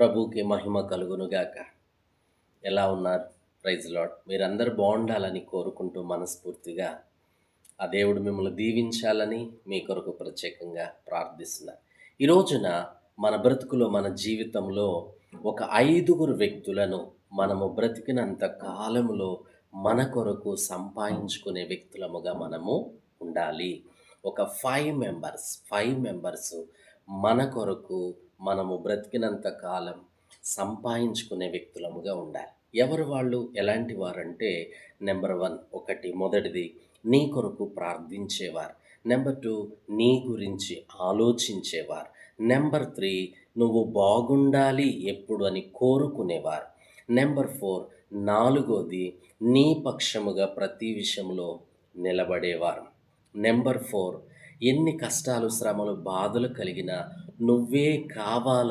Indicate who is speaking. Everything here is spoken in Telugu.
Speaker 1: ప్రభుకి మహిమ కలుగునుగాక. ఎలా ఉన్నారు? ప్రైజ్ లాడ్ మీరందరూ బాగుండాలని కోరుకుంటూ మనస్ఫూర్తిగా ఆ దేవుడు మిమ్మల్ని దీవించాలని మీ కొరకు ప్రత్యేకంగా ప్రార్థిస్తున్నారు ఈ రోజున మన బ్రతుకులో మన జీవితంలో ఒక ఐదుగురు వ్యక్తులను మనము బ్రతికినంత కాలములో మన కొరకు సంపాదించుకునే వ్యక్తులముగా మనము ఉండాలి. ఒక ఫైవ్ మెంబర్స్ ఫైవ్ మెంబర్స్ మన కొరకు మనము బ్రతికినంత కాలం సంపాదించుకునే వ్యక్తులముగా ఉండాలి. ఎవరు వాళ్ళు? ఎలాంటి వారంటే నెంబర్ వన్ ఒకటి మొదటిది నీ కొరకు ప్రార్థించేవారు. నెంబర్ టూ నీ గురించి ఆలోచించేవారు. నెంబర్ త్రీ నువ్వు బాగుండాలి ఎప్పుడు అని కోరుకునేవారు. నెంబర్ ఫోర్ నాలుగోది నీ పక్షముగా ప్రతి విషయంలో నిలబడేవారు. నెంబర్ ఫోర్ ఎన్ని కష్టాలు శ్రమలు బాధలు కలిగినా నువ్వే కావాలని